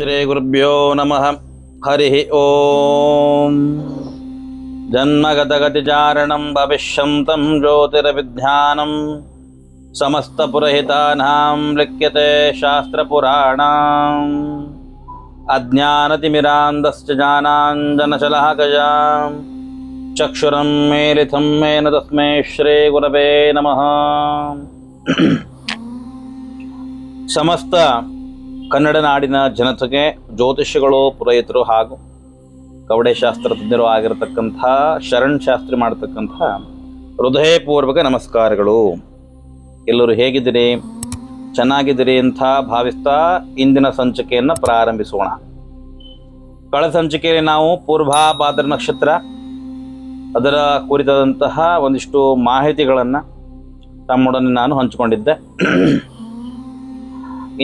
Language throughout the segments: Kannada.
श्रीगुरुभ्यो नमः। हरिः ॐ जन्मगतगतिचारणं भविष्यन्तं ज्योतिरविध्यानं समस्तपुरता लिख्यते शास्त्रपुराणाम्। अज्ञानतिमिरान्दश्च ज्ञानाञ्जनशलः गजां चक्षुरं मेलिथं मेन तस्मै श्रीगुरवे नम। समस्त ಕನ್ನಡ ನಾಡಿನ ಜನತೆಗೆ ಜ್ಯೋತಿಷ್ಯಗಳು ಪುರೋಹಿತರು ಹಾಗೂ ಕವಡೆ ಶಾಸ್ತ್ರ ತಜ್ಞರು ಆಗಿರತಕ್ಕಂಥ, ಶರಣ್ ಶಾಸ್ತ್ರಿ ಮಾಡತಕ್ಕಂಥ ಹೃದಯಪೂರ್ವಕ ನಮಸ್ಕಾರಗಳು. ಎಲ್ಲರೂ ಹೇಗಿದ್ದೀರಿ? ಚೆನ್ನಾಗಿದ್ದೀರಿ ಅಂತ ಭಾವಿಸ್ತಾ ಇಂದಿನ ಸಂಚಿಕೆಯನ್ನು ಪ್ರಾರಂಭಿಸೋಣ. ಕಳೆದ ಸಂಚಿಕೆಯಲ್ಲಿ ನಾವು ಪೂರ್ವಾಭಾದ್ರ ನಕ್ಷತ್ರ, ಅದರ ಕುರಿತಾದಂತಹ ಒಂದಿಷ್ಟು ಮಾಹಿತಿಗಳನ್ನು ತಮ್ಮೊಡನೆ ನಾನು ಹಂಚಿಕೊಂಡಿದ್ದೆ.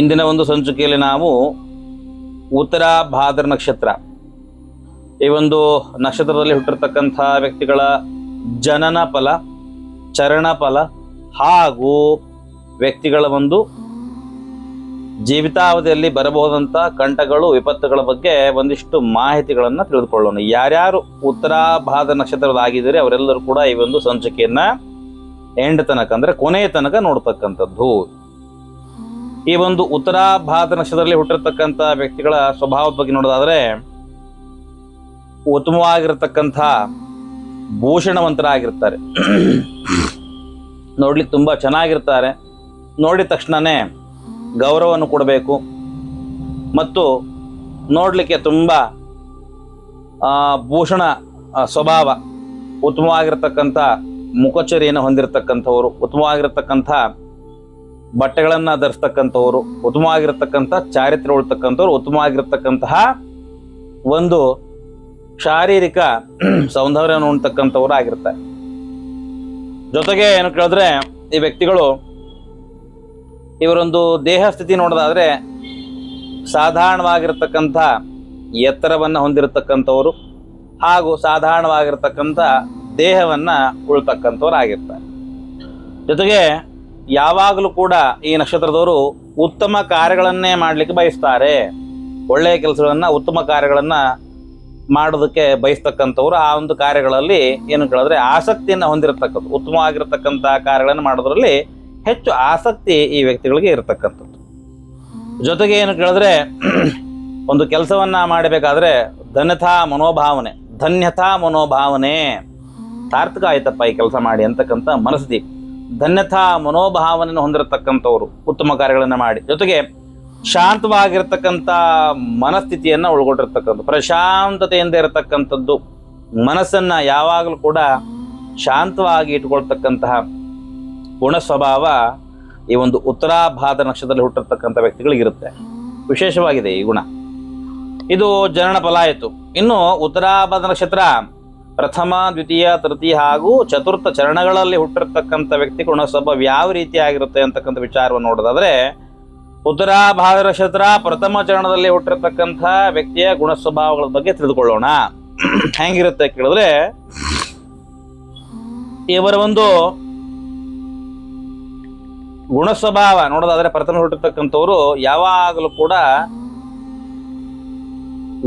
ಇಂದಿನ ಒಂದು ಸಂಚಿಕೆಯಲ್ಲಿ ನಾವು ಉತ್ತರ ಭಾದ್ರ ನಕ್ಷತ್ರ, ಈ ಒಂದು ನಕ್ಷತ್ರದಲ್ಲಿ ಹುಟ್ಟಿರ್ತಕ್ಕಂಥ ವ್ಯಕ್ತಿಗಳ ಜನನ ಫಲ, ಚರಣ ಫಲ ಹಾಗೂ ವ್ಯಕ್ತಿಗಳ ಒಂದು ಜೀವಿತಾವಧಿಯಲ್ಲಿ ಬರಬಹುದಂಥ ಕಂಟಗಳು ವಿಪತ್ತುಗಳ ಬಗ್ಗೆ ಒಂದಿಷ್ಟು ಮಾಹಿತಿಗಳನ್ನು ತಿಳಿದುಕೊಳ್ಳೋಣ. ಯಾರ್ಯಾರು ಉತ್ತರ ಭಾದ್ರ ನಕ್ಷತ್ರದಾಗಿದ್ದರೆ, ಅವರೆಲ್ಲರೂ ಕೂಡ ಈ ಒಂದು ಸಂಚಿಕೆಯನ್ನು ಎಂಡ್ ತನಕ, ಅಂದರೆ ಕೊನೆಯ ತನಕ ನೋಡ್ತಕ್ಕಂಥದ್ದು. ಈ ಒಂದು ಉತ್ತರ ಭಾರತ ನಕ್ಷತ್ರದಲ್ಲಿ ಹುಟ್ಟಿರ್ತಕ್ಕಂಥ ವ್ಯಕ್ತಿಗಳ ಸ್ವಭಾವದ ಬಗ್ಗೆ ನೋಡೋದಾದ್ರೆ, ಉತ್ತಮವಾಗಿರತಕ್ಕಂಥ ಭೂಷಣವಂತರಾಗಿರ್ತಾರೆ. ನೋಡ್ಲಿಕ್ಕೆ ತುಂಬ ಚೆನ್ನಾಗಿರ್ತಾರೆ. ನೋಡಿದ ತಕ್ಷಣನೇ ಗೌರವವನ್ನು ಕೊಡಬೇಕು. ಮತ್ತು ನೋಡಲಿಕ್ಕೆ ತುಂಬ ಭೂಷಣ ಸ್ವಭಾವ, ಉತ್ತಮವಾಗಿರ್ತಕ್ಕಂಥ ಮುಖಚರಿಯನ್ನು ಹೊಂದಿರತಕ್ಕಂಥವರು, ಉತ್ತಮವಾಗಿರ್ತಕ್ಕಂಥ ಬಟ್ಟೆಗಳನ್ನ ಧರಿಸ್ತಕ್ಕಂಥವ್ರು, ಉತ್ತಮವಾಗಿರ್ತಕ್ಕಂಥ, ಚಾರಿತ್ರ್ಯ ಉಳ್ತಕ್ಕಂಥವ್ರು, ಉತ್ತಮವಾಗಿರ್ತಕ್ಕಂತಹ ಒಂದು ಶಾರೀರಿಕ ಸೌಂದರ್ಯವನ್ನು ಉಣ್ತಕ್ಕಂಥವ್ರು ಆಗಿರ್ತಾರೆ. ಜೊತೆಗೆ ಏನು ಕೇಳಿದ್ರೆ, ಈ ವ್ಯಕ್ತಿಗಳು ಇವರೊಂದು ದೇಹ ಸ್ಥಿತಿ ನೋಡೋದಾದ್ರೆ ಸಾಧಾರಣವಾಗಿರ್ತಕ್ಕಂಥ ಎತ್ತರವನ್ನು ಹೊಂದಿರತಕ್ಕಂಥವರು ಹಾಗೂ ಸಾಧಾರಣವಾಗಿರ್ತಕ್ಕಂಥ ದೇಹವನ್ನು ಉಳ್ತಕ್ಕಂಥವ್ರು ಆಗಿರ್ತಾರೆ. ಜೊತೆಗೆ ಯಾವಾಗಲೂ ಕೂಡ ಈ ನಕ್ಷತ್ರದವರು ಉತ್ತಮ ಕಾರ್ಯಗಳನ್ನೇ ಮಾಡಲಿಕ್ಕೆ ಬಯಸ್ತಾರೆ. ಒಳ್ಳೆಯ ಕೆಲಸಗಳನ್ನು ಉತ್ತಮ ಕಾರ್ಯಗಳನ್ನು ಮಾಡೋದಕ್ಕೆ ಬಯಸ್ತಕ್ಕಂಥವ್ರು ಆ ಒಂದು ಕಾರ್ಯಗಳಲ್ಲಿ ಏನು ಕೇಳಿದ್ರೆ ಆಸಕ್ತಿಯನ್ನು ಹೊಂದಿರತಕ್ಕಂಥ ಉತ್ತಮವಾಗಿರ್ತಕ್ಕಂಥ ಕಾರ್ಯಗಳನ್ನು ಮಾಡೋದ್ರಲ್ಲಿ ಹೆಚ್ಚು ಆಸಕ್ತಿ ಈ ವ್ಯಕ್ತಿಗಳಿಗೆ ಇರತಕ್ಕಂಥದ್ದು. ಜೊತೆಗೆ ಏನು ಕೇಳಿದ್ರೆ ಒಂದು ಕೆಲಸವನ್ನು ಮಾಡಬೇಕಾದ್ರೆ ಧನ್ಯತಾ ಮನೋಭಾವನೆ ಧನ್ಯತಾ ಮನೋಭಾವನೆ. ಸಾರ್ಥಕ ಆಯ್ತಪ್ಪ ಈ ಕೆಲಸ ಮಾಡಿ ಅಂತಕ್ಕಂಥ ಮನಸ್ಥಿತಿ. ಧನ್ಯತಾ ಮನೋಭಾವನೆಯನ್ನು ಹೊಂದಿರತಕ್ಕಂಥವ್ರು ಉತ್ತಮ ಕಾರ್ಯಗಳನ್ನು ಮಾಡಿ. ಜೊತೆಗೆ ಶಾಂತವಾಗಿರ್ತಕ್ಕಂಥ ಮನಸ್ಥಿತಿಯನ್ನು ಒಳಗೊಂಡಿರ್ತಕ್ಕಂಥ ಪ್ರಶಾಂತತೆಯಿಂದ ಇರತಕ್ಕಂಥದ್ದು ಮನಸ್ಸನ್ನು ಯಾವಾಗಲೂ ಕೂಡ ಶಾಂತವಾಗಿ ಇಟ್ಕೊಳ್ತಕ್ಕಂತಹ ಗುಣ ಸ್ವಭಾವ ಈ ಒಂದು ಉತ್ತರಾಭಾದ ನಕ್ಷತ್ರದಲ್ಲಿ ಹುಟ್ಟಿರ್ತಕ್ಕಂಥ ವ್ಯಕ್ತಿಗಳಿಗಿರುತ್ತೆ ವಿಶೇಷವಾಗಿದೆ ಈ ಗುಣ. ಇದು ಜನನ ಫಲ ಆಯಿತು ಇನ್ನು ಉತ್ತರಾಭಾದ ನಕ್ಷತ್ರ ಪ್ರಥಮ, ದ್ವಿತೀಯ, ತೃತೀಯ ಹಾಗೂ ಚತುರ್ಥ ಚರಣಗಳಲ್ಲಿ ಹುಟ್ಟಿರ್ತಕ್ಕಂಥ ವ್ಯಕ್ತಿ ಗುಣ ಯಾವ ರೀತಿ ಆಗಿರುತ್ತೆ ಅಂತಕ್ಕಂಥ ವಿಚಾರವನ್ನು ನೋಡೋದಾದ್ರೆ, ಉತ್ತರ ಭಾದ್ರ ಶತ್ರ ಪ್ರಥಮ ಚರಣದಲ್ಲಿ ಹುಟ್ಟಿರ್ತಕ್ಕಂಥ ವ್ಯಕ್ತಿಯ ಗುಣ ಸ್ವಭಾವಗಳ ಬಗ್ಗೆ ತಿಳಿದುಕೊಳ್ಳೋಣ. ಹೆಂಗಿರುತ್ತೆ ಕೇಳಿದ್ರೆ, ಇವರ ಒಂದು ಗುಣ ಸ್ವಭಾವ ನೋಡೋದಾದ್ರೆ ಪ್ರಥಮ ಹುಟ್ಟಿರ್ತಕ್ಕಂಥವ್ರು ಯಾವಾಗಲೂ ಕೂಡ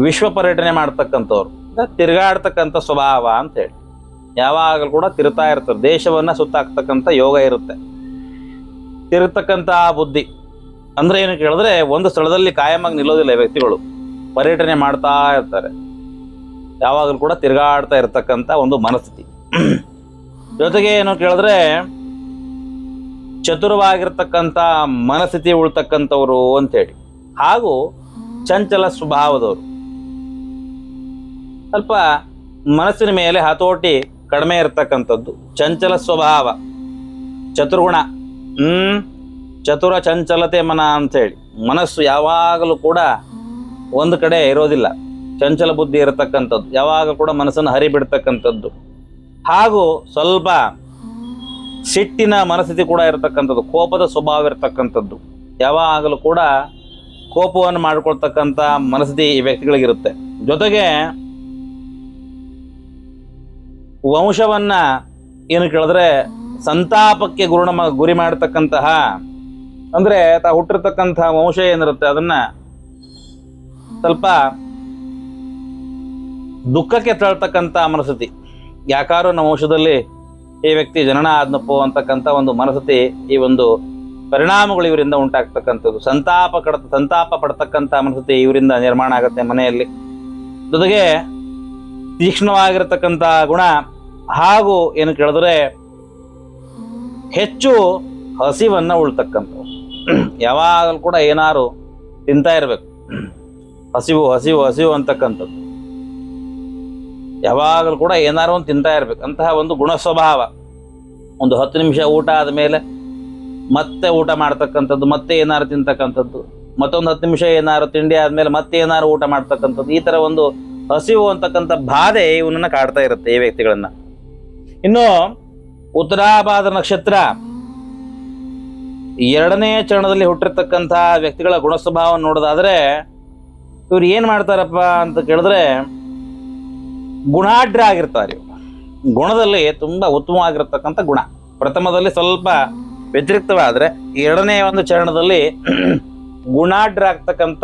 ವಿಶ್ವ ಪರ್ಯಟನೆ ಮಾಡ್ತಕ್ಕಂಥವ್ರು. ತಿರುಗಾಡ್ತಕ್ಕಂಥ ಸ್ವಭಾವ ಅಂತ ಹೇಳಿ. ಯಾವಾಗಲೂ ಕೂಡ ತಿರುತ್ತಾ ಇರ್ತದೆ. ದೇಶವನ್ನ ಸುತ್ತಾಕ್ತಕ್ಕಂಥ ಯೋಗ ಇರುತ್ತೆ. ತಿರುಗ್ತಕ್ಕಂಥ ಬುದ್ಧಿ, ಅಂದ್ರೆ ಏನು ಕೇಳಿದ್ರೆ ಒಂದು ಸ್ಥಳದಲ್ಲಿ ಕಾಯಮಾಗಿ ನಿಲ್ಲೋದಿಲ್ಲ ವ್ಯಕ್ತಿಗಳು. ಪರ್ಯಟನೆ ಮಾಡ್ತಾ ಇರ್ತಾರೆ. ಯಾವಾಗಲೂ ಕೂಡ ತಿರುಗಾಡ್ತಾ ಇರ್ತಕ್ಕಂಥ ಒಂದು ಮನಸ್ಥಿತಿ. ಜೊತೆಗೆ ಏನು ಕೇಳಿದ್ರೆ, ಚತುರವಾಗಿರ್ತಕ್ಕಂಥ ಮನಸ್ಥಿತಿ ಉಳ್ತಕ್ಕಂಥವ್ರು ಅಂತೇಳಿ ಹಾಗೂ ಚಂಚಲ ಸ್ವಭಾವದವರು. ಸ್ವಲ್ಪ ಮನಸ್ಸಿನ ಮೇಲೆ ಹತೋಟಿ ಕಡಿಮೆ ಇರತಕ್ಕಂಥದ್ದು. ಚಂಚಲ ಸ್ವಭಾವ. ಚತುರ್ಗುಣ. ಹ್ಮ್? ಚತುರ ಚಂಚಲತೆ ಮನ ಅಂತೇಳಿ ಮನಸ್ಸು ಯಾವಾಗಲೂ ಕೂಡ ಒಂದು ಕಡೆ ಇರೋದಿಲ್ಲ. ಚಂಚಲ ಬುದ್ಧಿ ಇರತಕ್ಕಂಥದ್ದು. ಯಾವಾಗ ಕೂಡ ಮನಸ್ಸನ್ನು ಹರಿಬಿಡ್ತಕ್ಕಂಥದ್ದು. ಹಾಗೂ ಸ್ವಲ್ಪ ಸಿಟ್ಟಿನ ಮನಸ್ಥಿತಿ ಕೂಡ ಇರತಕ್ಕಂಥದ್ದು. ಕೋಪದ ಸ್ವಭಾವ ಇರತಕ್ಕಂಥದ್ದು. ಯಾವಾಗಲೂ ಕೂಡ ಕೋಪವನ್ನು ಮಾಡಿಕೊಳ್ತಕ್ಕಂಥ ಮನಸ್ಥಿತಿ ಈ ವ್ಯಕ್ತಿಗಳಿಗಿರುತ್ತೆ. ಜೊತೆಗೆ ವಂಶವನ್ನ ಏನು ಕೇಳಿದ್ರೆ ಸಂತಾಪಕ್ಕೆ ಗುರುಣ ಗುರಿ ಮಾಡತಕ್ಕಂತಹ, ಅಂದ್ರೆ ತಾ ಹುಟ್ಟಿರ್ತಕ್ಕಂತಹ ವಂಶ ಏನಿರುತ್ತೆ ಅದನ್ನ ಸ್ವಲ್ಪ ದುಃಖಕ್ಕೆ ತಳ್ತಕ್ಕಂಥ ಮನಸ್ಥಿತಿ. ಯಾಕಾರು ನಮ್ಮ ವಂಶದಲ್ಲಿ ಈ ವ್ಯಕ್ತಿ ಜನನ ಆದ್ನಪ್ಪೋ ಅಂತಕ್ಕಂಥ ಒಂದು ಮನಸ್ಥಿತಿ ಈ ಒಂದು ಪರಿಣಾಮಗಳು ಇವರಿಂದ ಉಂಟಾಗ್ತಕ್ಕಂಥದ್ದು. ಸಂತಾಪ ಕಡ, ಸಂತಾಪ ಪಡ್ತಕ್ಕಂಥ ಮನಸ್ಥಿತಿ ಇವರಿಂದ ನಿರ್ಮಾಣ ಆಗುತ್ತೆ ಮನೆಯಲ್ಲಿ. ಜೊತೆಗೆ ತೀಕ್ಷ್ಣವಾಗಿರತಕ್ಕಂಥ ಗುಣ ಹಾಗೂ ಏನು ಕೇಳಿದ್ರೆ ಹೆಚ್ಚು ಹಸಿವನ್ನು ಉಳ್ತಕ್ಕಂಥವು. ಯಾವಾಗಲೂ ಕೂಡ ಏನಾರು ತಿಂತಾ ಇರಬೇಕು. ಹಸಿವು ಹಸಿವು ಹಸಿವು ಅಂತಕ್ಕಂಥದ್ದು. ಯಾವಾಗಲೂ ಕೂಡ ಏನಾರು ಒಂದು ತಿಂತಾ ಇರಬೇಕು. ಅಂತಹ ಒಂದು ಗುಣ ಸ್ವಭಾವ. ಒಂದು ಹತ್ತು ನಿಮಿಷ ಊಟ ಆದಮೇಲೆ ಮತ್ತೆ ಊಟ ಮಾಡ್ತಕ್ಕಂಥದ್ದು, ಮತ್ತೆ ಏನಾರು ತಿಂತಕ್ಕಂಥದ್ದು, ಮತ್ತೊಂದು ಹತ್ತು ನಿಮಿಷ ಏನಾರು ತಿಂಡಿ ಆದಮೇಲೆ ಮತ್ತೆ ಏನಾರು ಊಟ ಮಾಡ್ತಕ್ಕಂಥದ್ದು, ಈ ಥರ ಒಂದು ಹಸಿವು ಅಂತಕ್ಕಂಥ ಬಾಧೆ ಇವನನ್ನ ಕಾಡ್ತಾ ಇರುತ್ತೆ ಈ ವ್ಯಕ್ತಿಗಳನ್ನ. ಇನ್ನು ಉತ್ತರಾಭಾದ ನಕ್ಷತ್ರ ಎರಡನೇ ಚರಣದಲ್ಲಿ ಹುಟ್ಟಿರ್ತಕ್ಕಂಥ ವ್ಯಕ್ತಿಗಳ ಗುಣ ಸ್ವಭಾವ ನೋಡೋದಾದ್ರೆ ಇವ್ರು ಏನ್ ಮಾಡ್ತಾರಪ್ಪ ಅಂತ ಕೇಳಿದ್ರೆ ಗುಣಾಢ್ರ ಆಗಿರ್ತಾರೆ ಗುಣದಲ್ಲಿ ತುಂಬಾ ಉತ್ತಮವಾಗಿರ್ತಕ್ಕಂಥ ಗುಣ. ಪ್ರಥಮದಲ್ಲಿ ಸ್ವಲ್ಪ ವ್ಯತಿರಿಕ್ತವಾದ್ರೆ ಎರಡನೇ ಒಂದು ಚರಣದಲ್ಲಿ ಗುಣಾಢ್ರ ಆಗ್ತಕ್ಕಂಥ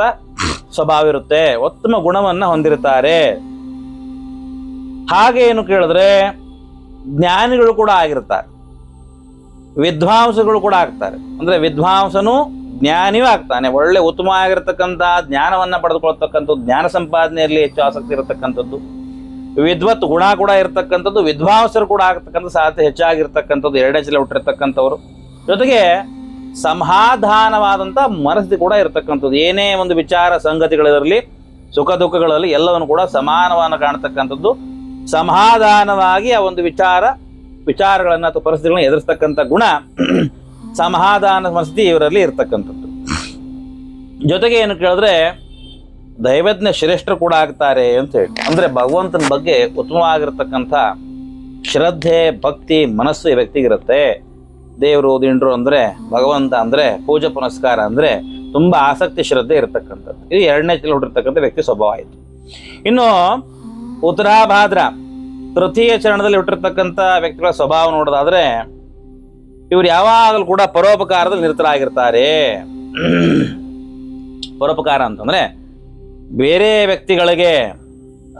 ಸ್ವಭಾವ ಇರುತ್ತೆ, ಉತ್ತಮ ಗುಣವನ್ನ ಹೊಂದಿರುತ್ತಾರೆ. ಹಾಗೆ ಏನು ಕೇಳಿದ್ರೆ, ಜ್ಞಾನಿಗಳು ಕೂಡ ಆಗಿರ್ತಾರೆ ವಿದ್ವಾಂಸಗಳು ಕೂಡ ಆಗ್ತಾರೆ. ಅಂದ್ರೆ ವಿದ್ವಾಂಸನು ಜ್ಞಾನಿಯೂ ಆಗ್ತಾನೆ. ಒಳ್ಳೆ ಉತ್ತಮ ಆಗಿರತಕ್ಕಂಥ ಜ್ಞಾನವನ್ನ ಪಡೆದುಕೊಳ್ತಕ್ಕಂಥದ್ದು, ಜ್ಞಾನ ಸಂಪಾದನೆಯಲ್ಲಿ ಹೆಚ್ಚು ಆಸಕ್ತಿ ಇರತಕ್ಕಂಥದ್ದು, ವಿದ್ವತ್ ಗುಣ ಕೂಡ ಇರತಕ್ಕಂಥದ್ದು, ವಿದ್ವಾಂಸರು ಕೂಡ ಆಗ್ತಕ್ಕಂಥ ಸಾಧ್ಯತೆ ಹೆಚ್ಚಾಗಿರ್ತಕ್ಕಂಥದ್ದು ಎರಡೇ ಚಲ ಹುಟ್ಟಿರ್ತಕ್ಕಂಥವ್ರು. ಜೊತೆಗೆ ಸಮಾಧಾನವಾದಂಥ ಮನಸ್ಥಿತಿ ಕೂಡ ಇರತಕ್ಕಂಥದ್ದು. ಏನೇ ಒಂದು ವಿಚಾರ ಸಂಗತಿಗಳಿರಲಿ, ಸುಖ ದುಃಖಗಳಲ್ಲಿ ಎಲ್ಲವನ್ನು ಕೂಡ ಸಮಾನವನ್ನು ಕಾಣತಕ್ಕಂಥದ್ದು. ಸಮಾಧಾನವಾಗಿ ಆ ಒಂದು ವಿಚಾರ, ವಿಚಾರಗಳನ್ನು ಅಥವಾ ಪರಿಸ್ಥಿತಿಗಳನ್ನ ಎದುರಿಸ್ತಕ್ಕಂಥ ಗುಣ ಸಮಾಧಾನ ಮನಸ್ಥಿತಿ ಇವರಲ್ಲಿ ಇರ್ತಕ್ಕಂಥದ್ದು. ಜೊತೆಗೆ ಏನು ಕೇಳಿದ್ರೆ, ದೈವಜ್ಞ ಶ್ರೇಷ್ಠರು ಕೂಡ ಆಗ್ತಾರೆ ಅಂತ ಹೇಳಿ. ಅಂದರೆ ಭಗವಂತನ ಬಗ್ಗೆ ಉತ್ತಮವಾಗಿರ್ತಕ್ಕಂಥ ಶ್ರದ್ಧೆ, ಭಕ್ತಿ, ಮನಸ್ಸು ಈ ವ್ಯಕ್ತಿಗಿರುತ್ತೆ ದೇವರು ದಿಂಡ್ರು ಅಂದರೆ, ಭಗವಂತ ಅಂದರೆ, ಪೂಜೆ ಪುನಸ್ಕಾರ ಅಂದರೆ ತುಂಬ ಆಸಕ್ತಿ, ಶ್ರದ್ಧೆ ಇರತಕ್ಕಂಥದ್ದು. ಇದು ಎರಡನೇ ಚಲ ಹುಟ್ಟಿರ್ತಕ್ಕಂಥ ವ್ಯಕ್ತಿ ಸ್ವಭಾವ ಆಯಿತು. ಇನ್ನು ಉತ್ತರಾಭಾದ್ರ ತೃತೀಯ ಚರಣದಲ್ಲಿ ಹುಟ್ಟಿರ್ತಕ್ಕಂಥ ವ್ಯಕ್ತಿಗಳ ಸ್ವಭಾವ ನೋಡೋದಾದ್ರೆ, ಇವರು ಯಾವಾಗಲೂ ಕೂಡ ಪರೋಪಕಾರದಲ್ಲಿ ನಿರತರಾಗಿರ್ತಾರೆ. ಪರೋಪಕಾರ ಅಂತಂದರೆ, ಬೇರೆ ವ್ಯಕ್ತಿಗಳಿಗೆ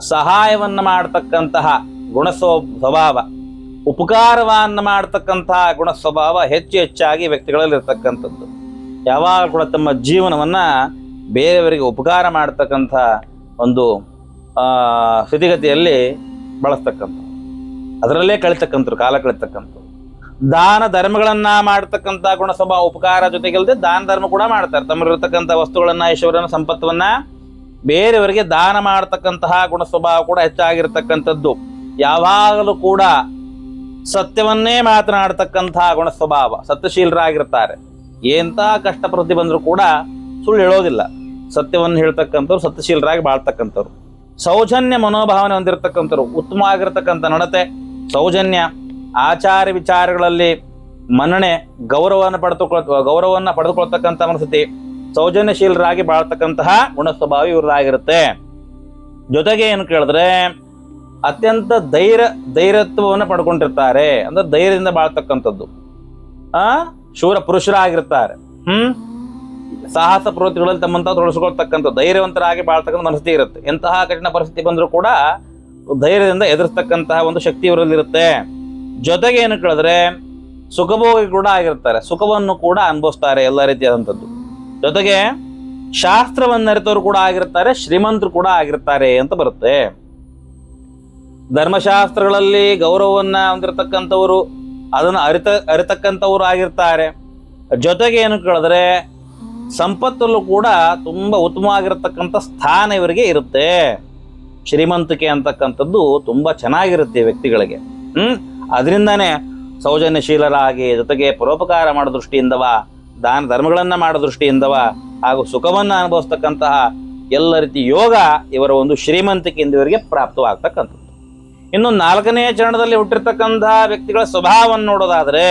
ಸಹಾಯವನ್ನು ಮಾಡತಕ್ಕಂತಹ ಗುಣ ಸ್ವ- ಸ್ವಭಾವ ಉಪಕಾರವನ್ನ ಮಾಡತಕ್ಕಂತಹ ಗುಣ ಸ್ವಭಾವ ಹೆಚ್ಚು ಹೆಚ್ಚಾಗಿ ವ್ಯಕ್ತಿಗಳಲ್ಲಿ ಇರ್ತಕ್ಕಂಥದ್ದು ಯಾವಾಗ ಕೂಡ ತಮ್ಮ ಜೀವನವನ್ನು ಬೇರೆಯವರಿಗೆ ಉಪಕಾರ ಮಾಡತಕ್ಕಂಥ ಒಂದು ಸ್ಥಿತಿಗತಿಯಲ್ಲಿ ಬಳಸ್ತಕ್ಕಂಥ ಅದರಲ್ಲೇ ಕಳಿತಕ್ಕಂಥರು ಕಾಲ ಕಳಿತಕ್ಕಂಥ ದಾನ ಧರ್ಮಗಳನ್ನ ಮಾಡತಕ್ಕಂಥ ಗುಣ ಸ್ವಭಾವ ಉಪಕಾರ ಜೊತೆಗೆಲ್ಲದೆ ದಾನ ಧರ್ಮ ಕೂಡ ಮಾಡ್ತಾರೆ. ತಮ್ಮಲ್ಲಿರ್ತಕ್ಕಂಥ ವಸ್ತುಗಳನ್ನ, ಐಶ್ವರ್ಯನ, ಸಂಪತ್ತವನ್ನ ಬೇರೆಯವರಿಗೆ ದಾನ ಮಾಡತಕ್ಕಂತಹ ಗುಣ ಸ್ವಭಾವ ಕೂಡ ಹೆಚ್ಚಾಗಿರ್ತಕ್ಕಂಥದ್ದು. ಯಾವಾಗಲೂ ಕೂಡ ಸತ್ಯವನ್ನೇ ಮಾತನಾಡತಕ್ಕಂತಹ ಗುಣ ಸ್ವಭಾವ ಸತ್ಯಶೀಲರಾಗಿರ್ತಾರೆ. ಎಂಥ ಕಷ್ಟ ಪ್ರತಿ ಬಂದರೂ ಕೂಡ ಸುಳ್ಳು ಹೇಳೋದಿಲ್ಲ. ಸತ್ಯವನ್ನು ಹೇಳ್ತಕ್ಕಂಥವ್ರು ಸತ್ಯಶೀಲರಾಗಿ ಬಾಳ್ತಕ್ಕಂಥವ್ರು. ಸೌಜನ್ಯ ಮನೋಭಾವನೆ ಹೊಂದಿರತಕ್ಕಂಥವ್ರು, ಉತ್ತಮವಾಗಿರ್ತಕ್ಕಂಥ ನಡತೆ, ಸೌಜನ್ಯ ಆಚಾರ ವಿಚಾರಗಳಲ್ಲಿ ಮನ್ನಣೆ, ಗೌರವವನ್ನು ಪಡೆದುಕೊಳ್ ಗೌರವವನ್ನು ಪಡೆದುಕೊಳ್ತಕ್ಕಂಥ ಮನಸ್ಥಿತಿ, ಸೌಜನ್ಯಶೀಲರಾಗಿ ಬಾಳ್ತಕ್ಕಂತಹ ಗುಣ ಸ್ವಭಾವ ಇವರಾಗಿರುತ್ತೆ ಜೊತೆಗೆ ಏನು ಕೇಳಿದ್ರೆ ಅತ್ಯಂತ ಧೈರ್ಯ, ಧೈರ್ಯತ್ವವನ್ನು ಪಡ್ಕೊಂಡಿರ್ತಾರೆ. ಅಂದ್ರೆ ಧೈರ್ಯದಿಂದ ಬಾಳ್ತಕ್ಕಂಥದ್ದು. ಆ? ಶೂರ ಪುರುಷರಾಗಿರ್ತಾರೆ. ಹ್ಮ್? ಸಾಹಸ ಪ್ರವೃತ್ತಿಗಳಲ್ಲಿ ತಮ್ಮಂತ ತೊಡಗಿಸ್ಕೊಳ್ತಕ್ಕಂಥ ಧೈರ್ಯವಂತರಾಗಿ ಬಾಳ್ತಕ್ಕಂಥ ಮನಸ್ಥಿತಿ ಇರುತ್ತೆ. ಎಂತಹ ಕಠಿಣ ಪರಿಸ್ಥಿತಿ ಬಂದರೂ ಕೂಡ ಧೈರ್ಯದಿಂದ ಎದುರಿಸ್ತಕ್ಕಂತಹ ಒಂದು ಶಕ್ತಿ ಇವರಲ್ಲಿರುತ್ತೆ ಜೊತೆಗೆ ಏನು ಕೇಳಿದ್ರೆ, ಸುಖಭೋಗಿ ಕೂಡ ಆಗಿರ್ತಾರೆ. ಸುಖವನ್ನು ಕೂಡ ಅನುಭವಿಸ್ತಾರೆ ಎಲ್ಲ ರೀತಿಯಾದಂಥದ್ದು. ಜೊತೆಗೆ ಶಾಸ್ತ್ರವನ್ನು ಅರಿತವರು ಕೂಡ ಆಗಿರ್ತಾರೆ, ಶ್ರೀಮಂತರು ಕೂಡ ಆಗಿರ್ತಾರೆ ಅಂತ ಬರುತ್ತೆ. ಧರ್ಮಶಾಸ್ತ್ರಗಳಲ್ಲಿ ಗೌರವವನ್ನು ಹೊಂದಿರತಕ್ಕಂಥವರು, ಅದನ್ನು ಅರಿತ, ಅರಿತಕ್ಕಂಥವ್ರು ಆಗಿರ್ತಾರೆ. ಜೊತೆಗೆ ಏನು ಕೇಳಿದ್ರೆ, ಸಂಪತ್ತಲ್ಲೂ ಕೂಡ ತುಂಬ ಉತ್ತಮವಾಗಿರತಕ್ಕಂಥ ಸ್ಥಾನ ಇವರಿಗೆ ಇರುತ್ತೆ. ಶ್ರೀಮಂತಿಕೆ ಅಂತಕ್ಕಂಥದ್ದು ತುಂಬ ಚೆನ್ನಾಗಿರುತ್ತೆ ವ್ಯಕ್ತಿಗಳಿಗೆ. ಹ್ಞೂ ಅದರಿಂದನೇ ಸೌಜನ್ಯಶೀಲರಾಗಿ, ಜೊತೆಗೆ ಪರೋಪಕಾರ ಮಾಡೋ ದೃಷ್ಟಿಯಿಂದವ, ದಾನ ಧರ್ಮಗಳನ್ನು ಮಾಡೋ ದೃಷ್ಟಿಯಿಂದವ, ಹಾಗೂ ಸುಖವನ್ನ ಅನುಭವಿಸ್ತಕ್ಕಂತಹ ಎಲ್ಲ ರೀತಿ ಯೋಗ ಇವರ ಒಂದು ಶ್ರೀಮಂತಿಕೆಯಿಂದ ಇವರಿಗೆ ಪ್ರಾಪ್ತವಾಗ್ತಕ್ಕಂಥದ್ದು. ಇನ್ನು ನಾಲ್ಕನೇ ಚರಣದಲ್ಲಿ ಹುಟ್ಟಿರ್ತಕ್ಕಂತಹ ವ್ಯಕ್ತಿಗಳ ಸ್ವಭಾವವನ್ನು ನೋಡೋದಾದ್ರೆ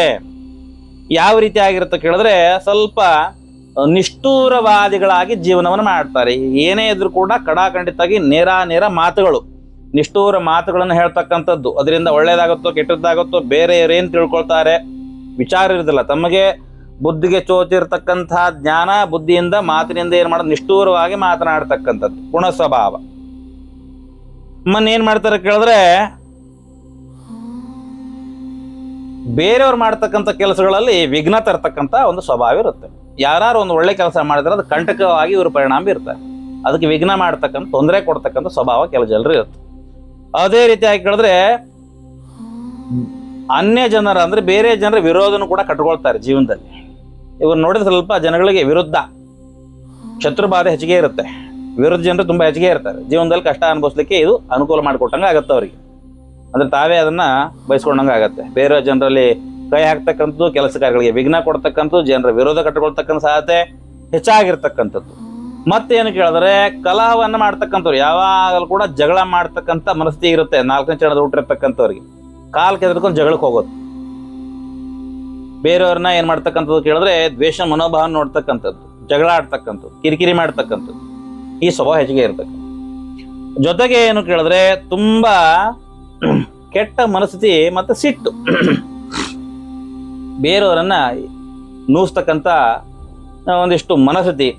ಯಾವ ರೀತಿ ಆಗಿರುತ್ತೆ ಕೇಳಿದ್ರೆ ಸ್ವಲ್ಪ ನಿಷ್ಠೂರವಾದಿಗಳಾಗಿ ಜೀವನವನ್ನು ಮಾಡ್ತಾರೆ. ಏನೇ ಇದ್ರೂ ಕೂಡ ಕಡಾಖಂಡಿತಾಗಿ ನೇರ ನೇರ ಮಾತುಗಳು. ನಿಷ್ಠೂರ ಮಾತುಗಳನ್ನು ಹೇಳ್ತಕ್ಕಂಥದ್ದು. ಅದರಿಂದ ಒಳ್ಳೇದಾಗುತ್ತೋ ಕೆಟ್ಟದ್ದಾಗುತ್ತೋ ಬೇರೆ ಏನು ತಿಳ್ಕೊಳ್ತಾರೆ. ವಿಚಾರ ಇರೋದಿಲ್ಲ. ತಮಗೆ ಬುದ್ಧಿಗೆ ಚೋಚಿರ್ತಕ್ಕಂಥ ಜ್ಞಾನ, ಬುದ್ಧಿಯಿಂದ ಮಾತಿನಿಂದ ಏನು ಮಾಡೋದು? ನಿಷ್ಠೂರವಾಗಿ ಮಾತನಾಡ್ತಕ್ಕಂಥದ್ದು. ಗುಣ ಸ್ವಭಾವ. ಮೊನ್ನೆ ಏನ್ ಮಾಡ್ತಾರೆ ಕೇಳಿದ್ರೆ, ಬೇರೆಯವ್ರು ಮಾಡ್ತಕ್ಕಂಥ ಕೆಲಸಗಳಲ್ಲಿ ವಿಘ್ನ ತರ್ತಕ್ಕಂಥ ಒಂದು ಸ್ವಭಾವ ಇರುತ್ತೆ. ಯಾರು ಒಂದು ಒಳ್ಳೆ ಕೆಲಸ ಮಾಡಿದ್ರೆ ಅದು ಕಂಟಕವಾಗಿ ಇವರು ಪರಿಣಾಮ ಇರ್ತಾರೆ ಅದಕ್ಕೆ ವಿಘ್ನ ಮಾಡ್ತಕ್ಕಂಥ, ತೊಂದರೆ ಕೊಡ್ತಕ್ಕಂಥ ಸ್ವಭಾವ ಕೆಲವು ಜನರು ಇರುತ್ತೆ. ಅದೇ ರೀತಿಯಾಗಿ ಕೇಳಿದ್ರೆ, ಅನ್ಯ ಜನರ ಅಂದ್ರೆ ಬೇರೆ ಜನರ ವಿರೋಧನ ಕೂಡ ಕಟ್ಕೊಳ್ತಾರೆ ಜೀವನದಲ್ಲಿ. ಇವ್ರು ನೋಡಿದ್ರೆ ಸ್ವಲ್ಪ ಜನಗಳಿಗೆ ವಿರುದ್ಧ ಶತ್ರು ಬಾಧೆ ಹೆಚ್ಚಿಗೆ ಇರುತ್ತೆ. ವಿರುದ್ಧ ಜನರು ತುಂಬಾ ಹೆಚ್ಚಿಗೆ ಇರ್ತಾರೆ. ಜೀವನದಲ್ಲಿ ಕಷ್ಟ ಅನುಭವಿಸ್ಲಿಕ್ಕೆ ಇದು ಅನುಕೂಲ ಮಾಡಿಕೊಟ್ಟಂಗೆ ಆಗತ್ತೆ ಅವರಿಗೆ. ಅಂದ್ರೆ ತಾವೇ ಅದನ್ನ ಬಯಸ್ಕೊಂಡಂಗೆ ಆಗುತ್ತೆ. ಬೇರೆ ಜನರಲ್ಲಿ ಕೈ ಹಾಕ್ತಕ್ಕಂಥದ್ದು ಕೆಲಸ ಕಾರ್ಯಗಳಿಗೆ ವಿಘ್ನ ಕೊಡ್ತಕ್ಕಂಥದ್ದು, ಜನರ ವಿರೋಧ ಕಟ್ಟಿಕೊಳ್ತಕ್ಕಂಥ ಸಾಧ್ಯತೆ ಹೆಚ್ಚಾಗಿರ್ತಕ್ಕಂಥದ್ದು. ಮತ್ತೇನು ಕೇಳಿದ್ರೆ ಕಲಹವನ್ನು ಮಾಡ್ತಕ್ಕಂಥವ್ರು, ಯಾವಾಗಲೂ ಕೂಡ ಜಗಳ ಮಾಡ್ತಕ್ಕಂಥ ಮನಸ್ಥಿತಿ ಇರುತ್ತೆ. ನಾಲ್ಕನೇ ಚರಣದ ಹುಟ್ಟಿರ್ತಕ್ಕಂಥವ್ರಿಗೆ ಕಾಲು ಕೆದರ್ಕೊಂಡು ಜಗಳಕ್ಕೆ ಹೋಗೋದು. ಬೇರೆಯವ್ರನ್ನ ಏನು ಮಾಡ್ತಕ್ಕಂಥದ್ದು ಕೇಳಿದ್ರೆ ದ್ವೇಷ ಮನೋಭಾವ ನೋಡ್ತಕ್ಕಂಥದ್ದು ಜಗಳ ಆಡ್ತಕ್ಕಂಥದ್ದು ಕಿರಿಕಿರಿ ಮಾಡ್ತಕ್ಕಂಥದ್ದು. ಈ ಸ್ವಭಾವ ಹೆಚ್ಚಿಗೆ ಇರ್ತಕ್ಕಂಥ ಜೊತೆಗೆ ಏನು ಕೇಳಿದ್ರೆ ತುಂಬಾ ಕೆಟ್ಟ ಮನಸ್ಥಿತಿ ಮತ್ತೆ ಸಿಟ್ಟು. ಬೇರೆಯವರನ್ನ ನೂಸ್ತಕ್ಕಂಥ ಒಂದಿಷ್ಟು ಮನಸ್ಥಿತಿ.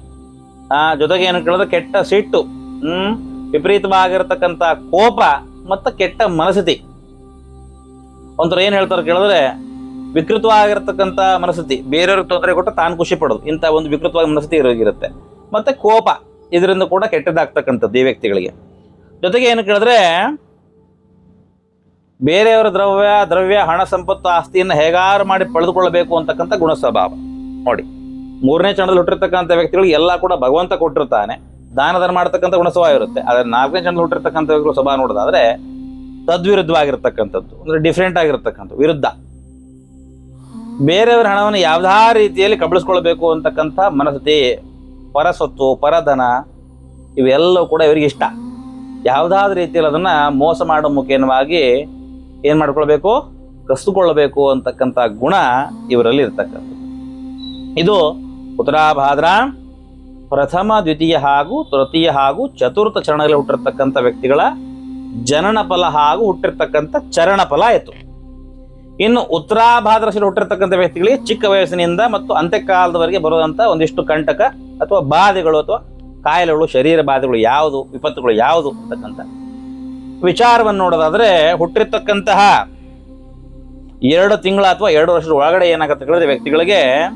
ಆ, ಜೊತೆಗೆ ಏನು ಕೇಳಿದ್ರೆ ಕೆಟ್ಟ ಸಿಟ್ಟು, ಹ್ಮ್ ವಿಪರೀತವಾಗಿರತಕ್ಕಂಥ ಕೋಪ ಮತ್ತು ಕೆಟ್ಟ ಮನಸ್ಥಿತಿ. ಒಂಥರ ಏನು ಹೇಳ್ತಾರೆ ಕೇಳಿದ್ರೆ ವಿಕೃತವಾಗಿರ್ತಕ್ಕಂಥ ಮನಸ್ಥಿತಿ. ಬೇರೆಯವ್ರಿಗೆ ತೊಂದರೆ ಕೊಟ್ಟು ತಾನು ಖುಷಿ ಪಡೋದು. ಇಂಥ ಒಂದು ವಿಕೃತವಾದ ಮನಸ್ಥಿತಿ ಇರೋಗಿರುತ್ತೆ. ಮತ್ತೆ ಕೋಪ. ಇದರಿಂದ ಕೂಡ ಕೆಟ್ಟದಾಗ್ತಕ್ಕಂಥದ್ದು ಈ ವ್ಯಕ್ತಿಗಳಿಗೆ. ಜೊತೆಗೆ ಏನು ಕೇಳಿದ್ರೆ, ಬೇರೆಯವರ ದ್ರವ್ಯ ದ್ರವ್ಯ, ಹಣ, ಸಂಪತ್ತು, ಆಸ್ತಿಯನ್ನು ಹೇಗಾರು ಮಾಡಿ ಪಡೆದುಕೊಳ್ಳಬೇಕು ಅಂತಕ್ಕಂಥ ಗುಣ ಸ್ವಭಾವ ನೋಡಿ, ಮೂರನೇ ಚರಣದಲ್ಲಿ ಹುಟ್ಟಿರ್ತಕ್ಕಂಥ ವ್ಯಕ್ತಿಗಳು ಎಲ್ಲ ಕೂಡ ಭಗವಂತ ಕೊಟ್ಟಿರ್ತಾನೆ. ದಾನ ಧರ್ಮ ಮಾಡ್ತಕ್ಕಂಥ ಗುಣ ಸ್ವಭಾವ ಇರುತ್ತೆ. ಆದರೆ ನಾಲ್ಕನೇ ಚರಣದಲ್ಲಿ ಹುಟ್ಟಿರ್ತಕ್ಕಂಥ ವ್ಯಕ್ತಿಗಳ ಸ್ವಭಾವ ನೋಡೋದಾದ್ರೆ, ತದ್ವಿರುದ್ಧವಾಗಿರ್ತಕ್ಕಂಥದ್ದು, ಅಂದ್ರೆ ಡಿಫ್ರೆಂಟ್ ಆಗಿರ್ತಕ್ಕಂಥ ವಿರುದ್ಧ. ಬೇರೆಯವರ ಹಣವನ್ನು ಯಾವ್ದಾ ರೀತಿಯಲ್ಲಿ ಕಬಳಿಸ್ಕೊಳ್ಬೇಕು ಅಂತಕ್ಕಂಥ ಮನಸ್ಥಿತಿ ಪರಸೊತ್ತು ಪರಧನ ಇವೆಲ್ಲವೂ ಕೂಡ ಇವರಿಗೆ ಇಷ್ಟ. ಯಾವುದಾದ ರೀತಿಯಲ್ಲಿ ಅದನ್ನು ಮೋಸ ಮಾಡೋ ಮುಖೇನವಾಗಿ ಏನು ಮಾಡ್ಕೊಳ್ಬೇಕು? ಕಸಿದುಕೊಳ್ಳಬೇಕು ಅಂತಕ್ಕಂಥ ಗುಣ ಇವರಲ್ಲಿ ಇರ್ತಕ್ಕಂಥದ್ದು. ಇದು ಉತ್ತರಾಭಾದ್ರ ಪ್ರಥಮ, ದ್ವಿತೀಯ ಹಾಗೂ ತೃತೀಯ ಹಾಗೂ ಚತುರ್ಥ ಚರಣದಲ್ಲಿ ಹುಟ್ಟಿರ್ತಕ್ಕಂಥ ವ್ಯಕ್ತಿಗಳ ಜನನ ಫಲ ಹಾಗೂ ಹುಟ್ಟಿರ್ತಕ್ಕಂಥ ಚರಣ ಫಲ ಆಯಿತು. ಇನ್ನು ಉತ್ತರಾಭಾದ್ರಶಿಲಿ ಹುಟ್ಟಿರ್ತಕ್ಕಂಥ ವ್ಯಕ್ತಿಗಳಿಗೆ ಚಿಕ್ಕ ವಯಸ್ಸಿನಿಂದ ಮತ್ತು ಅಂತ್ಯಕಾಲದವರೆಗೆ ಬರುವಂಥ ಒಂದಿಷ್ಟು ಕಂಟಕ ಅಥವಾ ಬಾಧೆಗಳು ಅಥವಾ ಕಾಯಿಲೆಗಳು, ಶರೀರ ಬಾಧೆಗಳು ಯಾವುದು, ವಿಪತ್ತುಗಳು ಯಾವುದು ಅಂತಕ್ಕಂಥ ವಿಚಾರವನ್ನು ನೋಡೋದಾದ್ರೆ ಹುಟ್ಟಿರ್ತಕ್ಕಂತಹ ಎರಡು ತಿಂಗಳ ಅಥವಾ ಎರಡು ವರ್ಷದ ಒಳಗಡೆ ಏನಾಗುತ್ತೆ ಕೇಳಿದ್ರೆ ವ್ಯಕ್ತಿಗಳಿಗೆ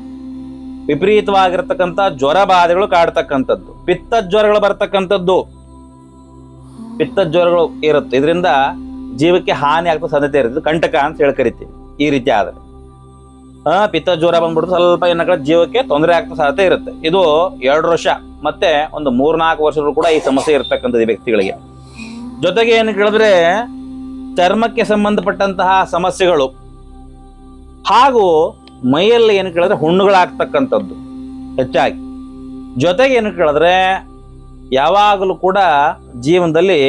ವಿಪರೀತವಾಗಿರ್ತಕ್ಕಂಥ ಜ್ವರ ಬಾಧೆಗಳು ಕಾಡ್ತಕ್ಕಂಥದ್ದು. ಪಿತ್ತ ಜ್ವರಗಳು ಬರ್ತಕ್ಕಂಥದ್ದು. ಪಿತ್ತ ಜ್ವರಗಳು ಇರುತ್ತೆ. ಇದರಿಂದ ಜೀವಕ್ಕೆ ಹಾನಿ ಆಗ್ತಾ ಸಾಧ್ಯತೆ ಇರುತ್ತೆ. ಕಂಟಕ ಅಂತ ಹೇಳಿ ಕರಿತೀವಿ. ಈ ರೀತಿ ಆದರೆ. ಆ ಪಿತ್ತ ಜ್ವರ ಬಂದ್ಬಿಟ್ಟು ಸ್ವಲ್ಪ ಏನಾಗ ಜೀವಕ್ಕೆ ತೊಂದರೆ ಆಗ್ತಾ ಸಾಧ್ಯತೆ ಇರುತ್ತೆ. ಇದು ಎರಡು ವರ್ಷ, ಮತ್ತೆ ಒಂದು ಮೂರ್ನಾಲ್ಕು ವರ್ಷಗಳು ಕೂಡ ಈ ಸಮಸ್ಯೆ ಇರ್ತಕ್ಕಂಥದ್ದು ವ್ಯಕ್ತಿಗಳಿಗೆ. ಜೊತೆಗೆ ಏನು ಕೇಳಿದ್ರೆ, ಚರ್ಮಕ್ಕೆ ಸಂಬಂಧಪಟ್ಟಂತಹ ಸಮಸ್ಯೆಗಳು, ಹಾಗೂ ಮೈಯಲ್ಲಿ ಏನು ಕೇಳಿದ್ರೆ ಹುಣ್ಣುಗಳಾಗ್ತಕ್ಕಂಥದ್ದು ಹೆಚ್ಚಾಗಿ. ಜೊತೆಗೆ ಏನು ಕೇಳಿದ್ರೆ, ಯಾವಾಗಲೂ ಕೂಡ ಜೀವನದಲ್ಲಿ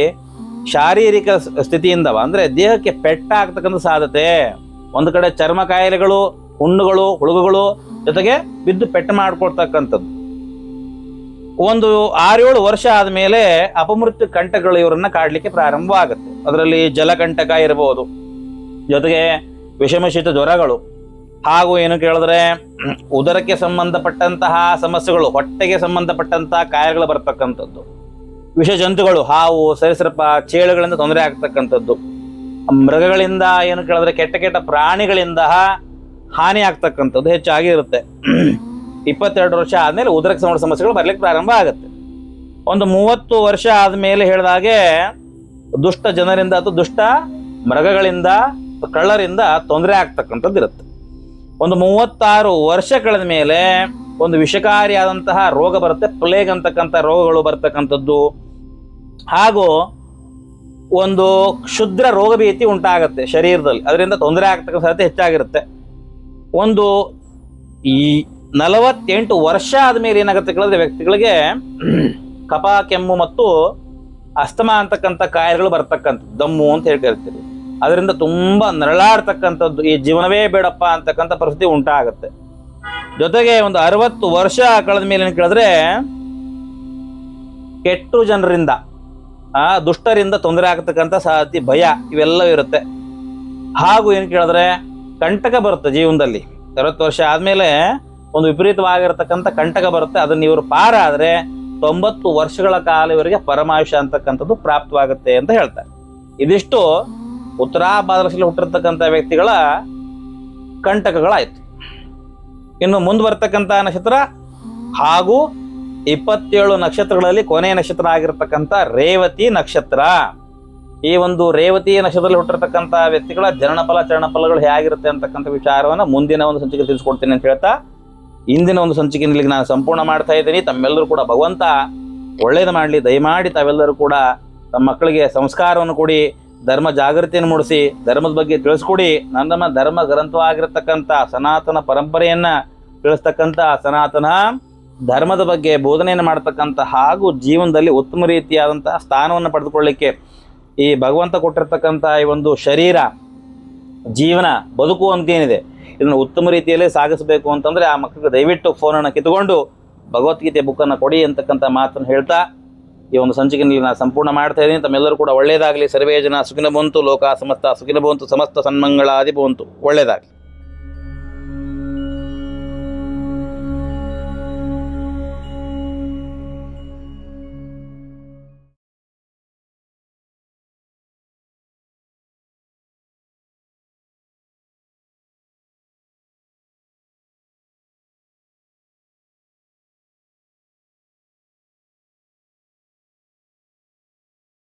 ಶಾರೀರಿಕ ಸ್ಥಿತಿಯಿಂದವ ಅಂದರೆ ದೇಹಕ್ಕೆ ಪೆಟ್ಟಾಗ್ತಕ್ಕಂಥ ಸಾಧ್ಯತೆ. ಒಂದು ಕಡೆ ಚರ್ಮ ಕಾಯಿಲೆಗಳು ಹುಣ್ಣುಗಳು ಹುಳುಗುಗಳು ಜೊತೆಗೆ ಬಿದ್ದು ಪೆಟ್ಟು ಮಾಡ್ಕೊಳ್ತಕ್ಕಂಥದ್ದು. ಒಂದು ಆರೇಳು ವರ್ಷ ಆದಮೇಲೆ ಅಪಮೃತ್ಯು ಕಂಟಕಗಳು ಇವರನ್ನ ಕಾಡ್ಲಿಕ್ಕೆ ಪ್ರಾರಂಭವಾಗುತ್ತೆ. ಅದರಲ್ಲಿ ಜಲಕಂಟಕ ಇರಬಹುದು ಜೊತೆಗೆ ವಿಷಮಶೀತ ಜ್ವರಗಳು. ಹಾಗೂ ಏನು ಕೇಳಿದ್ರೆ, ಉದರಕ್ಕೆ ಸಂಬಂಧಪಟ್ಟಂತಹ ಸಮಸ್ಯೆಗಳು, ಹೊಟ್ಟೆಗೆ ಸಂಬಂಧಪಟ್ಟಂತಹ ಕಾಯಿಲೆಗಳು ಬರ್ತಕ್ಕಂಥದ್ದು. ವಿಷ ಜಂತುಗಳು, ಹಾವು, ಸರಿಸೃಪ, ಚೇಳುಗಳಿಂದ ತೊಂದರೆ ಆಗ್ತಕ್ಕಂಥದ್ದು. ಮೃಗಗಳಿಂದ ಏನು ಕೇಳಿದ್ರೆ, ಕೆಟ್ಟ ಕೆಟ್ಟ ಪ್ರಾಣಿಗಳಿಂದ ಹಾನಿ ಆಗ್ತಕ್ಕಂಥದ್ದು ಹೆಚ್ಚಾಗಿ ಇರುತ್ತೆ. ಇಪ್ಪತ್ತೆರಡು ವರ್ಷ ಆದಮೇಲೆ ಉದರಕ್ಕೆ ಸಂಬಂಧ ಸಮಸ್ಯೆಗಳು ಬರ್ಲಿಕ್ಕೆ ಪ್ರಾರಂಭ ಆಗುತ್ತೆ. ಒಂದು ಮೂವತ್ತು ವರ್ಷ ಆದ್ಮೇಲೆ ಹೇಳಿದಾಗೆ ದುಷ್ಟ ಜನರಿಂದ ಅಥವಾ ದುಷ್ಟ ಮೃಗಗಳಿಂದ ಕಳ್ಳರಿಂದ ತೊಂದರೆ ಆಗ್ತಕ್ಕಂಥದ್ದು ಇರುತ್ತೆ. ಒಂದು ಮೂವತ್ತಾರು ವರ್ಷ ಕಳೆದ ಮೇಲೆ ಒಂದು ವಿಷಕಾರಿಯಾದಂತಹ ರೋಗ ಬರುತ್ತೆ, ಪ್ಲೇಗ್ ಅಂತಕ್ಕಂಥ ರೋಗಗಳು ಬರ್ತಕ್ಕಂಥದ್ದು. ಹಾಗೂ ಒಂದು ಕ್ಷುದ್ರ ರೋಗ ಭೀತಿ ಉಂಟಾಗುತ್ತೆ ಶರೀರದಲ್ಲಿ. ಅದರಿಂದ ತೊಂದರೆ ಆಗ್ತಕ್ಕಂಥ ಸಾಧ್ಯತೆ ಹೆಚ್ಚಾಗಿರುತ್ತೆ. ಒಂದು ಈ ನಲವತ್ತೆಂಟು ವರ್ಷ ಆದಮೇಲೆ ಏನಾಗುತ್ತೆ ಕೇಳಿದ್ರೆ ವ್ಯಕ್ತಿಗಳಿಗೆ ಕಪ ಕೆಮ್ಮು ಮತ್ತು ಅಸ್ತಮ ಅಂತಕ್ಕಂಥ ಕಾಯಿಲೆಗಳು ಬರ್ತಕ್ಕಂಥದ್ದು, ದಮ್ಮು ಅಂತ ಹೇಳಿ ಅದರಿಂದ ತುಂಬಾ ನರಳಾಡ್ತಕ್ಕಂಥದ್ದು, ಈ ಜೀವನವೇ ಬೇಡಪ್ಪ ಅಂತಕ್ಕಂಥ ಪರಿಸ್ಥಿತಿ ಉಂಟಾಗುತ್ತೆ. ಜೊತೆಗೆ ಒಂದು ಅರವತ್ತು ವರ್ಷ ಕಳೆದ ಮೇಲೆ ಏನು ಕೇಳಿದ್ರೆ, ಕೆಟ್ಟು ಜನರಿಂದ, ಆ, ದುಷ್ಟರಿಂದ ತೊಂದರೆ ಆಗತಕ್ಕಂಥ ಸಾಧ್ಯತೆ, ಭಯ ಇವೆಲ್ಲವೂ ಇರುತ್ತೆ. ಹಾಗೂ ಏನು ಕೇಳಿದ್ರೆ ಕಂಟಕ ಬರುತ್ತೆ ಜೀವನದಲ್ಲಿ. ಅರವತ್ತು ವರ್ಷ ಆದಮೇಲೆ ಒಂದು ವಿಪರೀತವಾಗಿರ್ತಕ್ಕಂಥ ಕಂಟಕ ಬರುತ್ತೆ. ಅದನ್ನು ಇವರು ಪಾರಾದರೆ ತೊಂಬತ್ತು ವರ್ಷಗಳ ಕಾಲ ಇವರಿಗೆ ಪರಮಾಯುಷ ಅಂತಕ್ಕಂಥದ್ದು ಪ್ರಾಪ್ತವಾಗುತ್ತೆ ಅಂತ ಹೇಳ್ತಾರೆ. ಇದಿಷ್ಟು ಉತ್ತರ ಭಾರತದಲ್ಲಿ ಹುಟ್ಟಿರ್ತಕ್ಕಂಥ ವ್ಯಕ್ತಿಗಳ ಕಂಟಕಗಳಾಯಿತು. ಇನ್ನು ಮುಂದೆ ಬರ್ತಕ್ಕಂಥ ನಕ್ಷತ್ರ ಹಾಗೂ ಇಪ್ಪತ್ತೇಳು ನಕ್ಷತ್ರಗಳಲ್ಲಿ ಕೊನೆಯ ನಕ್ಷತ್ರ ಆಗಿರತಕ್ಕಂಥ ರೇವತಿ ನಕ್ಷತ್ರ. ಈ ಒಂದು ರೇವತಿ ನಕ್ಷತ್ರದಲ್ಲಿ ಹುಟ್ಟಿರ್ತಕ್ಕಂಥ ವ್ಯಕ್ತಿಗಳ ಜನನಫಲ ಚರಣಫಲಗಳು ಹೇಗಿರುತ್ತೆ ಅಂತಕ್ಕಂಥ ವಿಚಾರವನ್ನು ಮುಂದಿನ ಒಂದು ಸಂಚಿಕೆ ತಿಳಿಸ್ಕೊಡ್ತೀನಿ ಅಂತ ಹೇಳ್ತಾ, ಇಂದಿನ ಒಂದು ಸಂಚಿಕೆಯಲ್ಲಿ ನಾನು ಸಂಪೂರ್ಣ ಮಾಡ್ತಾ ಇದ್ದೀನಿ. ತಮ್ಮೆಲ್ಲರೂ ಕೂಡ ಭಗವಂತ ಒಳ್ಳೇದು ಮಾಡಲಿ, ದಯಮಾಡಿ ತಾವೆಲ್ಲರೂ ಕೂಡ ತಮ್ಮ ಮಕ್ಕಳಿಗೆ ಸಂಸ್ಕಾರವನ್ನು ಕೊಡಿ, ಧರ್ಮ ಜಾಗೃತಿಯನ್ನು ಮೂಡಿಸಿ, ಧರ್ಮದ ಬಗ್ಗೆ ತಿಳಿಸ್ಕೊಡಿ. ನಮ್ಮ ಧರ್ಮ ಗ್ರಂಥವಾಗಿರತಕ್ಕಂಥ ಸನಾತನ ಪರಂಪರೆಯನ್ನು ತಿಳಿಸ್ತಕ್ಕಂಥ ಸನಾತನ ಧರ್ಮದ ಬಗ್ಗೆ ಬೋಧನೆಯನ್ನು ಮಾಡ್ತಕ್ಕಂಥ ಹಾಗೂ ಜೀವನದಲ್ಲಿ ಉತ್ತಮ ರೀತಿಯಾದಂಥ ಸ್ಥಾನವನ್ನು ಪಡೆದುಕೊಳ್ಳಿಕ್ಕೆ ಈ ಭಗವಂತ ಕೊಟ್ಟಿರ್ತಕ್ಕಂಥ ಈ ಒಂದು ಶರೀರ, ಜೀವನ ಬದುಕು ಅಂತೇನಿದೆ, ಇದನ್ನು ಉತ್ತಮ ರೀತಿಯಲ್ಲಿ ಸಾಗಿಸಬೇಕು ಅಂತಂದರೆ ಆ ಮಕ್ಕಳಿಗೆ ದಯವಿಟ್ಟು ಫೋನನ್ನು ಕಿತ್ಕೊಂಡು ಭಗವದ್ಗೀತೆ ಬುಕ್ಕನ್ನು ಕೊಡಿ ಅಂತಕ್ಕಂಥ ಮಾತನ್ನು ಹೇಳ್ತಾ ಈ ಒಂದು ಸಂಚಿಕೆಯಲ್ಲಿ ನಾನು ಸಂಪೂರ್ಣ ಮಾಡ್ತಾ ಇದ್ದೀನಿ. ತಮ್ಮೆಲ್ಲರೂ ಕೂಡ ಒಳ್ಳೆಯದಾಗಲಿ ಸರ್ವೇ ಜನ ಸುಖಿನ ಬಂತು ಲೋಕ ಸಮಸ್ತ ಸುಖಿನ ಬಂತು ಸಮಸ್ತ ಸನ್ಮಂಗಳಾದಿ ಬಂತು ಒಳ್ಳೆಯದಾಗಲಿ